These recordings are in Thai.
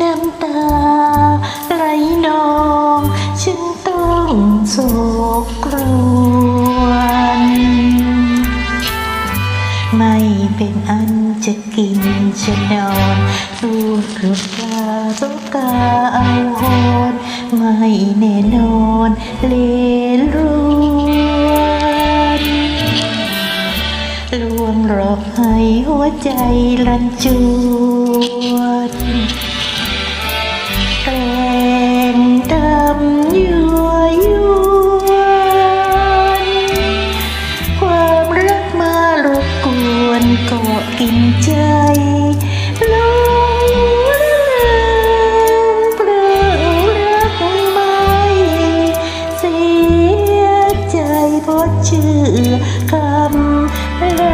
น้ำตาไหลนองฉันต้องโศกกรวนไม่เป็นอันจะกินจะนอนรูดกระกาตุกกาเอาโหนไม่แน่นอนเลรวนลวงหลอกให้หัวใจลันจวน แกล้งดำยั่วยวนความรักมารบกวนเกาะกินใจลงลืมเปลืองรักไม่เสียใจเพราะเชื่อคำล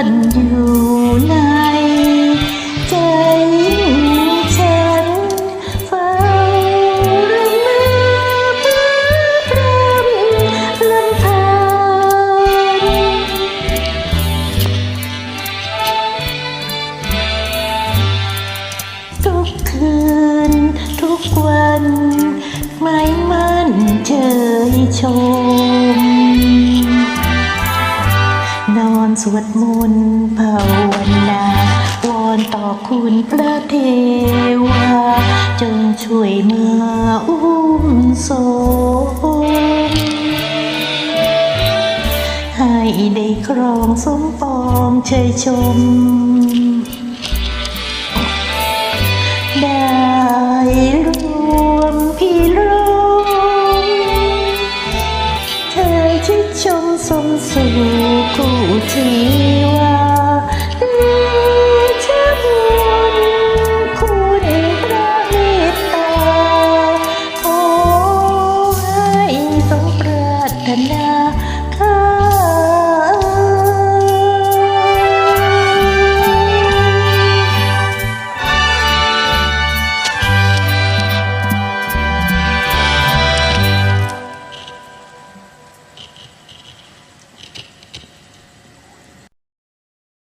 สั่นอยู่ในใจฉันเฝ้ารำลึกพรำลำพันทุกคืนทุกวันไม่มั่นามสวดมนต์ภาวนาวอนต่อคุณพระเทวาจงช่วยมาอุ้มโสมให้ได้ครองสมปองเชยชม เธอที่ชมสมสู่คู่ชี